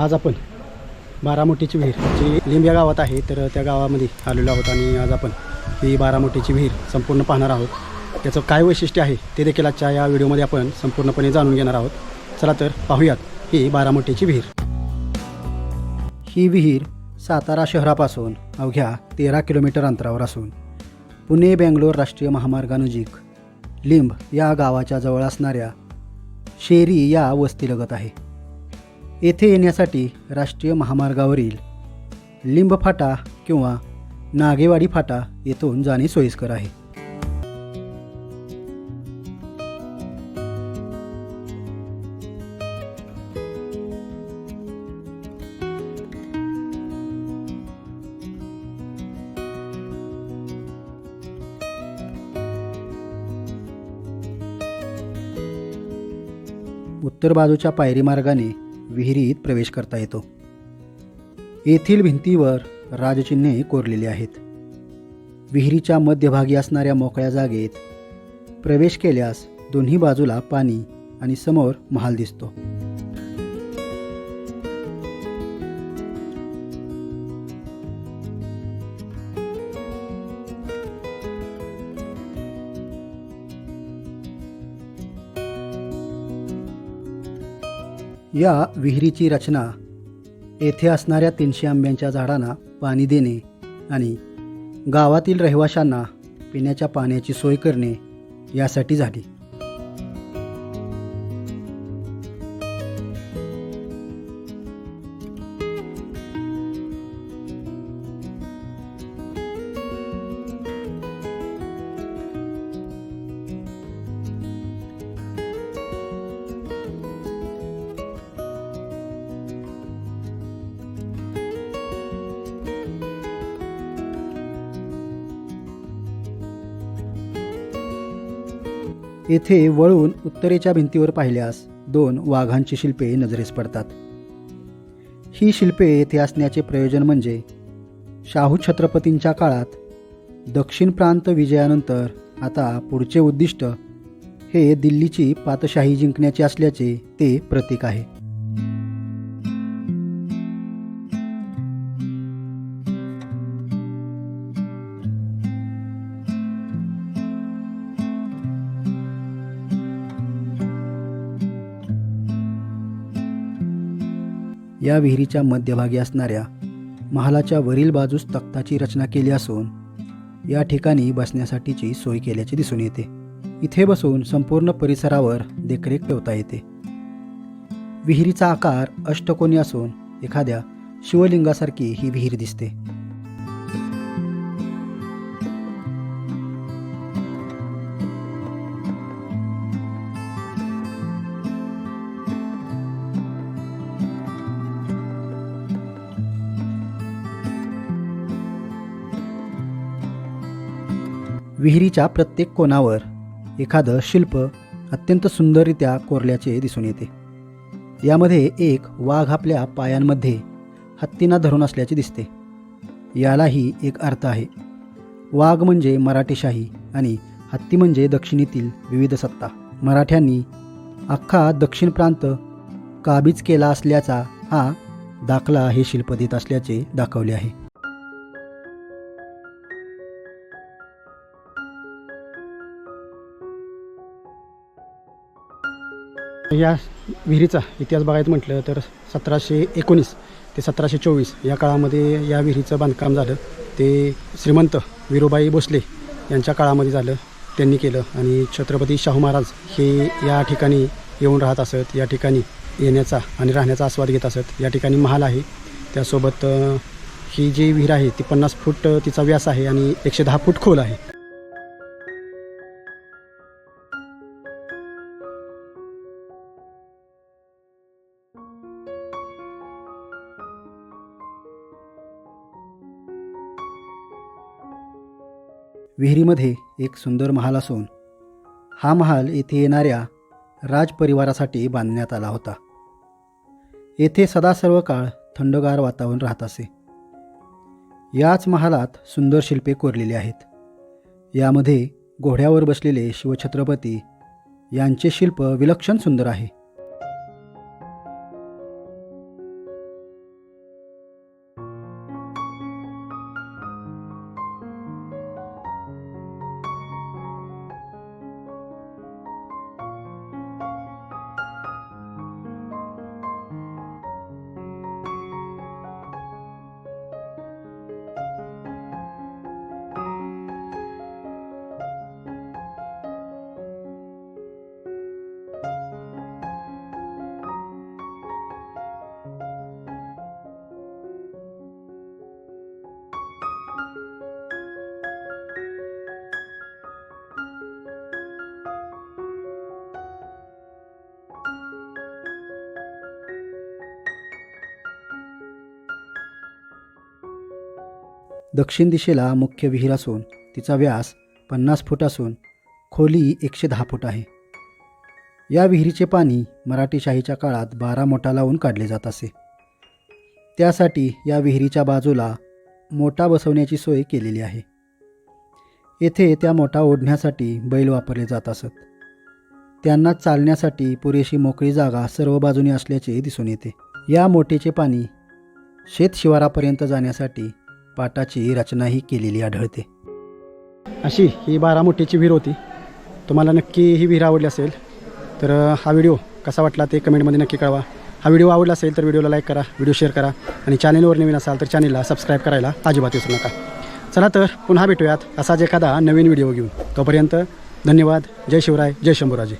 आज आपण बारामोटीची विहीर जी लिंब या गावात आहे तर त्या गावामध्ये आलेलो आहोत आणि आज आपण ही बारामोटीची विहीर संपूर्ण पाहणार आहोत. त्याचं काय वैशिष्ट्य आहे ते देखील आजच्या या व्हिडिओमध्ये आपण संपूर्णपणे जाणून घेणार आहोत. चला तर पाहूयात ही बारामोटीची विहीर. ही विहीर सातारा शहरापासून अवघ्या तेरा किलोमीटर अंतरावर असून पुणे बेंगलोर राष्ट्रीय महामार्गानजीक लिंब या गावाच्या जवळ असणाऱ्या शेरी या वस्तीलगत आहे. येथे येण्यासाठी राष्ट्रीय महामार्गावरील लिंब फाटा किंवा नागेवाडी फाटा येथून जाणे सोयीस्कर आहे. उत्तर बाजूच्या पायरी मार्गाने विहिरीत प्रवेश करता येतो. येथील भिंतीवर राजचिन्हे कोरलेली आहेत. विहिरीच्या मध्यभागी असणाऱ्या मोकळ्या जागेत प्रवेश केल्यास दोन्ही बाजूला पाणी आणि समोर महाल दिसतो. या विहिरीची रचना येथे असणाऱ्या तीनशे आंब्यांच्या झाडांना पाणी देणे आणि गावातील रहिवाशांना पिण्याच्या पाण्याची सोय करणे यासाठी झाली. येथे वळून उत्तरेच्या भिंतीवर पाहिल्यास दोन वाघांची शिल्पे नजरेस पडतात. ही शिल्पे येथे असण्याचे प्रयोजन म्हणजे शाहू छत्रपतींच्या काळात दक्षिण प्रांत विजयानंतर आता पुढचे उद्दिष्ट हे दिल्लीची पातशाही जिंकण्याचे असल्याचे ते प्रतीक आहे. या विहिरीच्या मध्यभागी असणाऱ्या महालाच्या वरील बाजूस तख्ताची रचना केली असून या ठिकाणी बसण्यासाठीची सोय केल्याचे दिसून येते. इथे बसून संपूर्ण परिसरावर देखरेख ठेवता येते. विहिरीचा आकार अष्टकोनी असून एखाद्या शिवलिंगासारखी ही विहीर दिसते. विहिरीच्या प्रत्येक कोणावर एखादं शिल्प अत्यंत सुंदररित्या कोरल्याचे दिसून येते. यामध्ये एक वाघ आपल्या पायांमध्ये हत्तींना धरून असल्याचे दिसते. यालाही एक अर्थ आहे. वाघ म्हणजे मराठीशाही आणि हत्ती म्हणजे दक्षिणेतील विविध सत्ता. मराठ्यांनी अख्खा दक्षिण प्रांत काबीज केला असल्याचा हा दाखला हे शिल्प देत असल्याचे दाखवले आहे. या विहिरीचा इतिहास बघायचं म्हटलं तर सतराशे एकोणीस ते सतराशे चोवीस या काळामध्ये या विहिरीचं बांधकाम झालं. ते श्रीमंत विरोबाई भोसले यांच्या काळामध्ये झालं. त्यांनी केलं आणि छत्रपती शाहू महाराज हे या ठिकाणी येऊन राहत असत या ठिकाणी येण्याचा आणि राहण्याचा आस्वाद घेत असत. या ठिकाणी महाल आहे. त्यासोबत ही जी विहीर आहे ती पन्नास फूट तिचा व्यास आहे आणि एकशे दहा फूट खोल आहे. विहिरीमध्ये एक सुंदर महाल असून हा महाल येथे येणाऱ्या राजपरिवारासाठी बांधण्यात आला होता. येथे सदा सर्व काळ थंडगार वातावरण राहत असे. याच महालात सुंदर शिल्पे कोरलेली आहेत. यामध्ये घोड्यावर बसलेले शिवछत्रपती यांचे शिल्प विलक्षण सुंदर आहे. दक्षिण दिशेला मुख्य विहीर असून तिचा व्यास पन्नास फूट असून खोली एकशे दहा फूट आहे. या विहिरीचे पाणी मराठी शाहीच्या काळात बारा मोठा लावून काढले जात असे. त्यासाठी या विहिरीच्या बाजूला मोठा बसवण्याची सोय केलेली आहे. येथे त्या मोठा ओढण्यासाठी बैल वापरले जात असत. त्यांना चालण्यासाठी पुरेशी मोकळी जागा सर्व बाजूनी असल्याचे दिसून येते. या मोठेचे पाणी शेतशिवारापर्यंत जाण्यासाठी पाटाची रचनाही केलेली आढळते. अशी ही बारामोटीची विहीर होती. तुम्हाला नक्की ही विहीर आवडली असेल तर हा व्हिडिओ कसा वाटला ते कमेंटमध्ये नक्की कळवा. हा व्हिडिओ आवडला असेल तर व्हिडिओला लाईक करा व्हिडिओ शेअर करा आणि चॅनेलवर नवीन असाल तर चॅनेलला सबस्क्राईब करायला अजिबात विसरू नका. चला तर पुन्हा भेटूयात असाच एखादा नवीन व्हिडिओ घेऊन. तोपर्यंत धन्यवाद. जय शिवराय जय शंभूराजी.